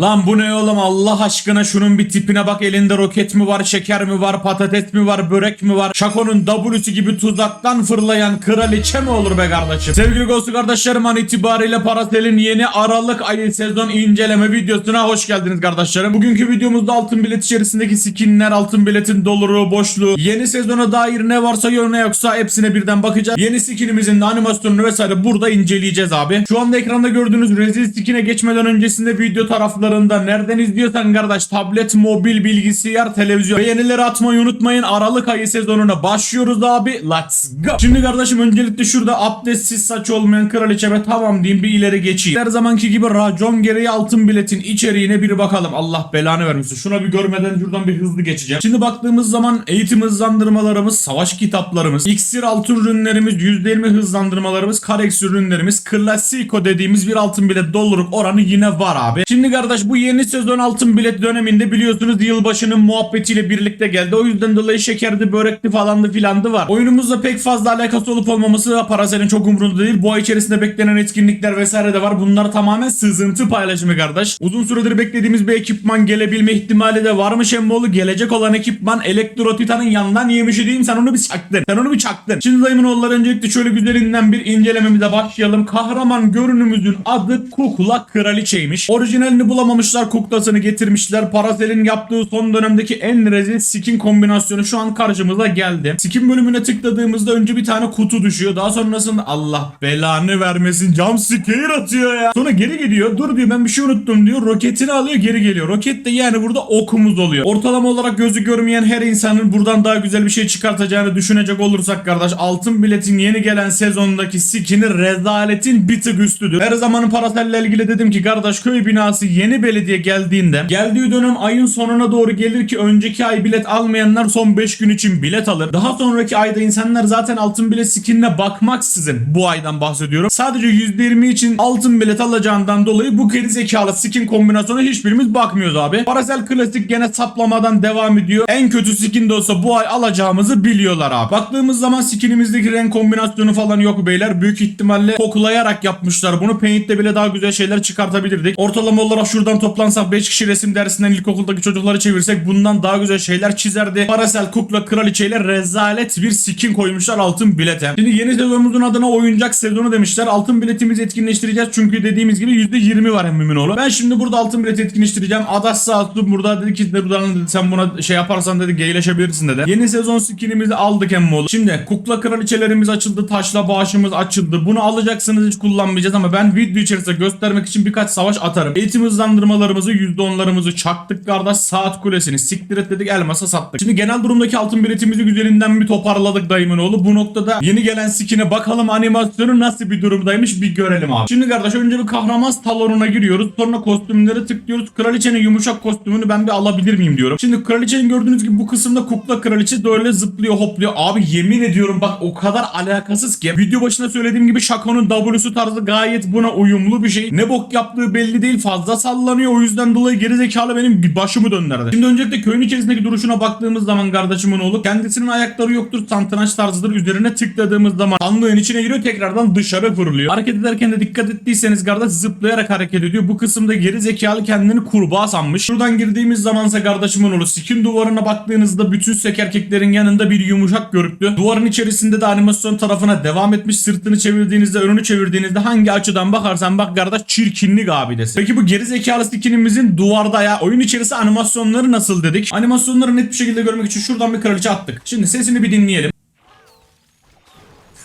Lan bu ne oğlum? Allah aşkına şunun bir tipine bak. Elinde roket mi var şeker mi var patates mi var börek mi var? Şako'nun W'su gibi tuzaktan fırlayan kraliçe mi olur be kardeşim? Sevgili Ghost kardeşlerim an itibariyle Parasel'in yeni Aralık ayı sezon inceleme videosuna hoş geldiniz kardeşlerim. Bugünkü videomuzda altın bilet içerisindeki skinler altın biletin doluluğu boşluğu yeni sezona dair ne varsa yok ne yoksa hepsine birden bakacağız. Yeni skinimizin de animasyonunu vesaire burada inceleyeceğiz abi. Şu anda ekranda gördüğünüz rezil skine geçmeden öncesinde video taraflarında nereden izliyorsan kardeş tablet, mobil, bilgisayar, televizyon beğenileri atmayı unutmayın. Aralık ayı sezonuna başlıyoruz abi. Let's go. Şimdi kardeşim öncelikle şurada abdestsiz saç olmayan kraliçeme tamam diyeyim bir ileri geçeyim. Her zamanki gibi racon gereği altın biletin içeriğine bir bakalım. Allah belanı vermesin. Şuna bir görmeden şuradan bir hızlı geçeceğim. Şimdi baktığımız zaman eğitim hızlandırmalarımız, savaş kitaplarımız, iksir altın ürünlerimiz, %20 hızlandırmalarımız, karex ürünlerimiz, klasiko dediğimiz bir altın bilet doluluk oranı yine var abi. Şimdi kardeş bu yeni sezon altın bilet döneminde biliyorsunuz yılbaşının muhabbetiyle birlikte geldi. O yüzden dolayı şekerdi, börekti falandı filandı var. Oyunumuzla pek fazla alakası olup olmaması Parasel'in çok umurunda değil. Bu ay içerisinde beklenen etkinlikler vesaire de var. Bunlar tamamen sızıntı paylaşımı kardeş. Uzun süredir beklediğimiz bir ekipman gelebilme ihtimali de varmış emmoğlu. Gelecek olan ekipman Elektro Titan'ın yanından yemişi diyeyim. Sen onu bir çaktın. Sen onu bir çaktın. Şimdi dayımın oğulları öncelikle şöyle güzelinden bir incelememize başlayalım. Kahraman görünümümüzün adı Kukla Kraliçeymiş. Orijinalini bulamamışlar. Kuklasını getirmişler. Parasel'in yaptığı son dönemdeki en rezil skin kombinasyonu şu an karşımıza geldi. Skin bölümüne tıkladığımızda önce bir tane kutu düşüyor. Daha sonrasında Allah belanı vermesin. Jump scare atıyor ya. Sonra geri gidiyor. Dur diyor ben bir şey unuttum diyor. Roketini alıyor geri geliyor. Roket de yani burada okumuz oluyor. Ortalama olarak gözü görmeyen her insanın buradan daha güzel bir şey çıkartacağını düşünecek olursak kardeş altın biletin yeni gelen sezondaki skini rezaletin bir tık üstüdür. Her zamanın paraselle ilgili dedim ki kardeş köy binası yeni belediye geldiğinde geldiği dönem ayın sonuna doğru gelir ki önceki ay bilet almayanlar son 5 gün için bilet alır. Daha sonraki ayda insanlar zaten altın bilet skinine bakmaksızın bu aydan bahsediyorum. Sadece %20 için altın bilet alacağından dolayı bu geri zekalı skin kombinasyonu hiçbirimiz bakmıyoruz abi. Parasel klasik gene saplamadan devam ediyor. En kötü skin de olsa bu ay alacağımızı biliyorlar abi. Baktığımız zaman skinimizdeki renk kombinasyonu falan yok beyler. Büyük ihtimalle koklayarak yapmışlar bunu. Paint'te bile daha güzel şeyler çıkartabilirdik. Ortalama olarak şuradan toplansak 5 kişi resim dersinden ilkokuldaki çocukları çevirsek bundan daha güzel şeyler çizerdi. Parasel kukla kraliçeyle rezalet bir skin koymuşlar altın bilete. Şimdi yeni sezonumuzun adına oyuncak sezonu demişler. Altın biletimizi etkinleştireceğiz çünkü dediğimiz gibi %20 var Emmiminoğlu. Ben şimdi burada altın bileti etkinleştireceğim. Adas Saatlu burada dedi ki dedi, sen buna şey yaparsan dedi geyleşebilirsin dedi. Yeni sezon skinimizi aldık Emmoğlu. Şimdi kukla kraliçelerimiz açıldı. Taşla bağışımız açıldı. Bunu alacaksınız hiç kullanmayacağız ama ben video içerisinde göstermek için birkaç savaş atarım. Eğitim hızlandırmalarımızı %10'larımızı çaktık kardeş. Saat kulesini siktir et dedik elmasa sattık. Şimdi genel durumdaki altın biletimizi güzelinden bir toparladık dayımın oğlu. Bu noktada yeni gelen skine bakalım animasyonu nasıl bir durumdaymış bir görelim abi. Şimdi kardeş önce bir kahraman salonuna giriyoruz. Sonra kostümlere tıklıyoruz. Kraliçenin yumuşak kostümünü ben bir alabilir miyim diyorum. Şimdi kraliçenin gördüğünüz gibi bu kısımda kukla kraliçe böyle zıplıyor hopluyor. Abi yemin ediyorum bak o kadar alakasız ki. Video başında söylediğim gibi Shaco'nun W'su tarzı gayet buna uyumlu bir şey. Ne bok yaptığı belli değil. Fazla sallanıyor. O yüzden dolayı gerizekalı benim başımı döndürdü. Şimdi öncelikle köyün içerisindeki duruşuna baktığımız zaman kardeşimin oğlu kendisinin ayakları yoktur. Santınaç tarzıdır. Üzerine tıkladığımız zaman sandığın içine giriyor. Tekrardan dışarı fırlıyor. Hareket ederken de dikkat ettiyseniz kardeş zıplayarak hareket ediyor. Bu kısımda geri zekalı kendini kurbağa sanmış. Şuradan girdiğimiz zamansa kardeşimin oğlu skin duvarına baktığınızda bütün sek erkeklerin yanında bir yumuşak görüktü. Duvarın içerisinde de animasyon tarafına devam etmiş. Sırtını çevirdiğinizde önünü çevirdiğinizde hangi açıdan bakarsan bak kardeş çirkinlik abidesi. Peki bu geri zekalı skinimizin duvarda ya oyun içerisi animasyonları nasıl dedik? Animasyonları net bir şekilde görmek için şuradan bir kraliçe attık. Şimdi sesini bir dinleyelim.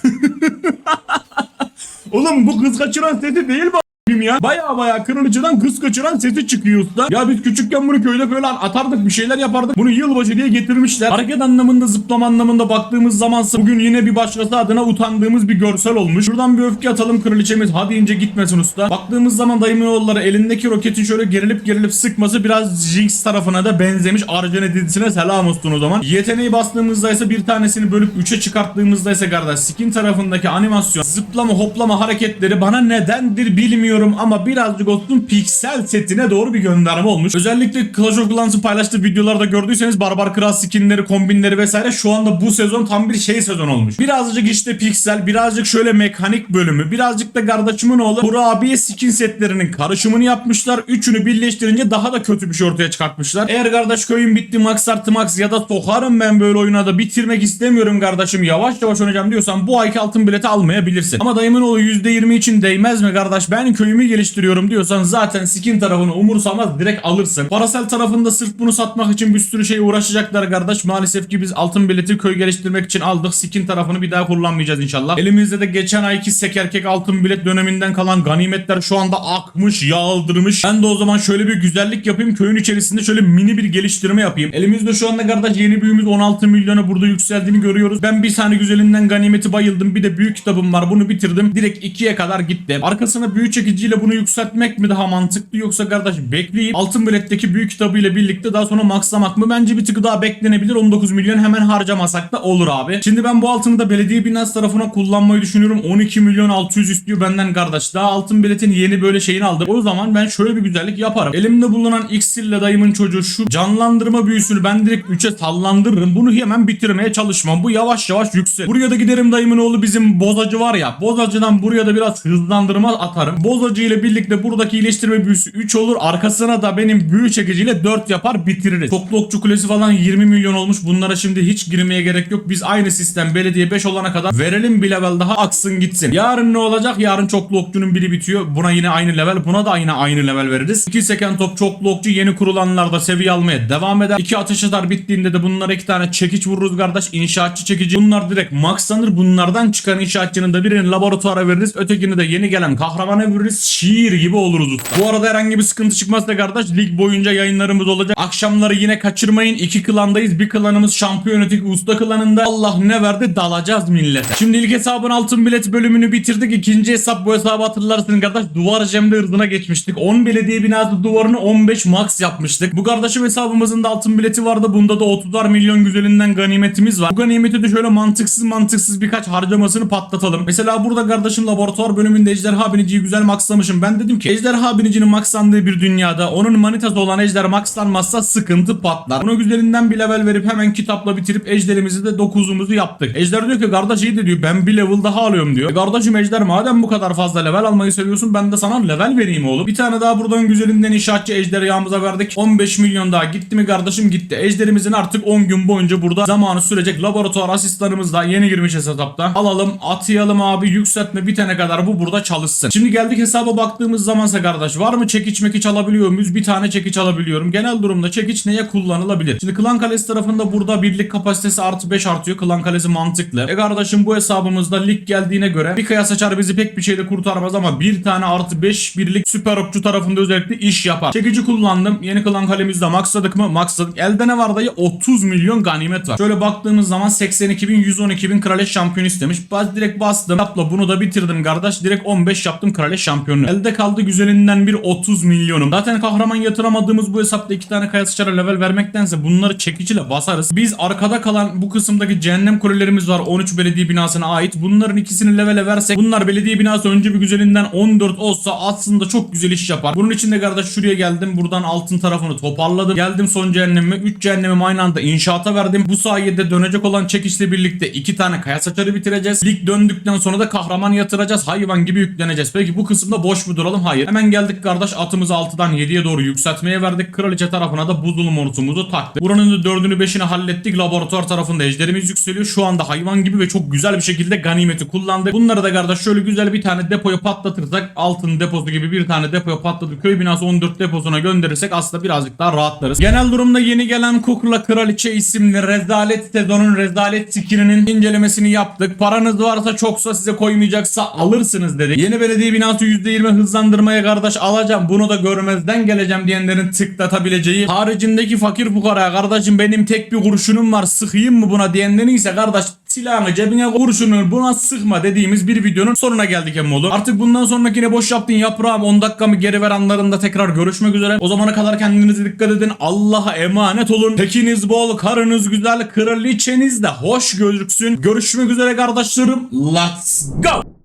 Oğlum bu kız kaçıran sesi değil mi a**ayım ya? Baya baya kraliçeden kız kaçıran sesi çıkıyor usta. Ya biz küçükken bunu köyde böyle atardık bir şeyler yapardık. Bunu yılbaşı diye getirmişler. Hareket anlamında zıplama anlamında baktığımız zamansa bugün yine bir başkası adına utandığımız bir görsel olmuş. Şuradan bir öfke atalım kraliçemiz. Hadi ince gitmesin usta. Baktığımız zaman dayımın oğulları elindeki roketin şöyle gerilip gerilip sıkması biraz Jinx tarafına da benzemiş. Arjane dizisine selam olsun o zaman. Yeteneği bastığımızda ise bir tanesini bölüp 3'e çıkarttığımızda ise kardeş skin tarafındaki animasyon zıplama hoplama hareketleri bana nedendir bilmiyorum düşünüyorum ama birazcık olsun piksel setine doğru bir gönderme olmuş. Özellikle Clash of Clans'ın paylaştığı videolarda gördüyseniz Barbar Kral skinleri, kombinleri vesaire şu anda bu sezon tam bir şey sezon olmuş. Birazcık işte piksel, birazcık şöyle mekanik bölümü, birazcık da kardeşimin oğlu kurabiye skin setlerinin karışımını yapmışlar. Üçünü birleştirince daha da kötü bir şey ortaya çıkartmışlar. Eğer kardeş köyün bitti max artı max ya da sokarım ben böyle oyuna da bitirmek istemiyorum kardeşim yavaş yavaş oynayacağım diyorsan bu ayki altın bileti almayabilirsin. Ama dayımın oğlu %20 için değmez mi kardeş ben köyümü geliştiriyorum diyorsan zaten skin tarafını umursamaz direkt alırsın. Parasel tarafında sırf bunu satmak için bir sürü şey uğraşacaklar kardeş. Maalesef ki biz altın bileti köy geliştirmek için aldık. Skin tarafını bir daha kullanmayacağız inşallah. Elimizde de geçen ayki sekerkek altın bilet döneminden kalan ganimetler şu anda akmış, yağıldırmış. Ben de o zaman şöyle bir güzellik yapayım. Köyün içerisinde şöyle mini bir geliştirme yapayım. Elimizde şu anda kardeş yeni büyümüz 16 milyona burada yükseldiğini görüyoruz. Ben bir tane güzelinden ganimeti bayıldım. Bir de büyük kitabım var. Bunu bitirdim. Direkt 2'ye kadar gitti. Arkasına büyü çekiciyle bunu yükseltmek mi daha mantıklı yoksa kardeş bekleyip altın biletteki büyük kitabıyla birlikte daha sonra maxlamak mı? Bence bir tık daha beklenebilir. 19 milyon hemen harcamasak da olur abi. Şimdi ben bu altını da belediye binası tarafına kullanmayı düşünüyorum. 12 milyon 600 istiyor benden kardeş. Daha altın biletin yeni böyle şeyini aldım. O zaman ben şöyle bir güzellik yaparım. Elimde bulunan iksirle dayımın çocuğu şu canlandırma büyüsünü ben direkt 3'e sallandırırım. Bunu hemen bitirmeye çalışmam. Bu yavaş yavaş yüksel. Buraya da giderim dayımın oğlu bizim bozacı var ya. Bozacıdan buraya da biraz hızlandırma atarım. Bozacı ile birlikte buradaki iyileştirme büyüsü 3 olur. Arkasına da benim büyü çekiciyle 4 yapar bitiririz. Çoklu okçu kulesi falan 20 milyon olmuş. Bunlara şimdi hiç girmeye gerek yok. Biz aynı sistem belediye 5 olana kadar verelim bir level daha aksın gitsin. Yarın ne olacak? Yarın çoklu okçunun biri bitiyor. Buna yine aynı level. Buna da yine aynı level veririz. 2 seken top çoklu okçu yeni kurulanlarda seviye almaya devam eder. 2 ateş atar bittiğinde de bunlara 2 tane çekiç vururuz kardeş. İnşaatçı çekici. Bunlar direkt maxlanır. Bunlardan çıkan inşaatçının da birini laboratuvara veririz. Ötekini de yeni gelen kahramana veririz. Şiir gibi oluruz usta. Bu arada herhangi bir sıkıntı çıkmazsa kardeş lig boyunca yayınlarımız olacak. Akşamları yine kaçırmayın. İki klandayız. Bir klanımız şampiyon öteki usta klanında. Allah ne verdi dalacağız millete. Şimdi ilk hesabın altın bilet bölümünü bitirdik. İkinci hesap bu hesabı hatırlarsın kardeş. Duvar jemde hırzına geçmiştik. 10 belediye binası duvarını 15 max yapmıştık. Bu kardeşim hesabımızın da altın bileti vardı. Bunda da 30'ar milyon güzelinden ganimetimiz var. Bu ganimeti de şöyle mantıksız mantıksız birkaç harcamasını patlatalım. Mesela burada kardeşim laboratuvar bölümünde ejderha biniciyi güzel maxlamışım. Ben dedim ki ejderha binicinin maxlandığı bir dünyada onun manitası olan ejder maxlanmazsa sıkıntı patlar. Buna güzelinden bir level verip hemen kitapla bitirip ejderimizi de 9'umuzu yaptık. Ejder diyor ki kardeş iyi de diyor ben bir level daha alıyorum diyor. E kardeşim ejder madem bu kadar fazla level almayı seviyorsun ben de sana level vereyim oğlum. Bir tane daha buradan güzelinden inşaatçı ejder yağımıza verdik. 15 milyon daha gitti mi kardeşim gitti. Ejderimizin artık 10 gün boyunca burada zamanı sürecek. Laboratuvar asistanımız da yeni girmiş hesapta. Alalım atayalım abi yükseltme bitene kadar bu burada çalışsın. Şimdi geldik hesaba baktığımız zamansa kardeş var mı çekiç mekiç alabiliyor muyuz? Bir tane çekiç alabiliyorum. Genel durumda çekiç neye kullanılabilir? Şimdi Klan Kalesi tarafında burada birlik kapasitesi artı 5 artıyor. Klan Kalesi mantıklı. E kardeşim bu hesabımızda lig geldiğine göre bir kıyas açar bizi pek bir şeyde kurtarmaz ama bir tane artı 5 birlik süper okçu tarafında özellikle iş yapar. Çekici kullandım. Yeni Klan Kalemizde maxladık mı? Maxladık. Elde ne var dayı? 30 milyon ganimet var. Şöyle baktığımız zaman 82 bin 112 bin kraliçe şampiyon istemiş. Bas direkt bastım. Yapla bunu da bitirdim kardeş. Direkt 15 yaptım kraliçe şampiyonu. Elde kaldı güzelinden bir 30 milyonum. Zaten kahraman yatıramadığımız bu hesapta iki tane kaya sıçara level vermektense bunları çekiciyle basarız. Biz arkada kalan bu kısımdaki cehennem kulelerimiz var 13 belediye binasına ait. Bunların ikisini levele versek bunlar belediye binası önce bir güzelinden 14 olsa aslında çok güzel iş yapar. Bunun için de kardeş şuraya geldim. Buradan altın tarafını toparladım. Geldim son cehenneme. 3 cehennemimi aynı anda inşaata verdim. Bu sayede dönecek olan çekişle birlikte iki tane kaya saçarı bitireceğiz. Lig döndükten sonra da kahraman yatıracağız. Hayvan gibi yükleneceğiz. Peki bu kısımda boş mu duralım? Hayır. Hemen geldik kardeş atımızı 6'dan 7'ye doğru yükseltmeye verdik. Kraliçe tarafına da buzul mortumuzu taktık. Buranın da 4'ünü 5'ini hallettik. Laboratuvar tarafında ejderimiz yükseliyor. Şu anda hayvan gibi ve çok güzel bir şekilde ganimeti kullandık. Bunları da kardeş şöyle güzel bir tane depoya patlatırsak altın deposu gibi bir tane depoya patlatıp köy binası 14 deposuna gönderirsek aslında birazcık daha rahatlarız. Genel durumda yeni gelen Kukla Kraliçe isimli rezalet sezonun rezalet skininin incelemesini yaptık. Paranız varsa çoksa size koymayacaksa alırsınız dedik. Yeni belediye binası %20 hızlandırmaya kardeş alacağım. Bunu da görmezden geleceğim diyenlerin tıklatabileceği. Haricindeki fakir fukaraya kardeşim benim tek bir kurşunum var sıkayım mı buna diyenlerin ise kardeş silahını cebine kurşunu buna sıkma dediğimiz bir videonun sonuna geldik emmoğlu. Artık bundan sonrakine boş yaptın yaprağım 10 dakikamı geri ver anlarında tekrar görüşmek üzere. O zamana kadar kendinize dikkat edin. Allah'a emanet olun. Tekiniz bol, karınız güzel, kraliçeniz de hoş gözüksün. Görüşmek üzere kardeşlerim. Let's go.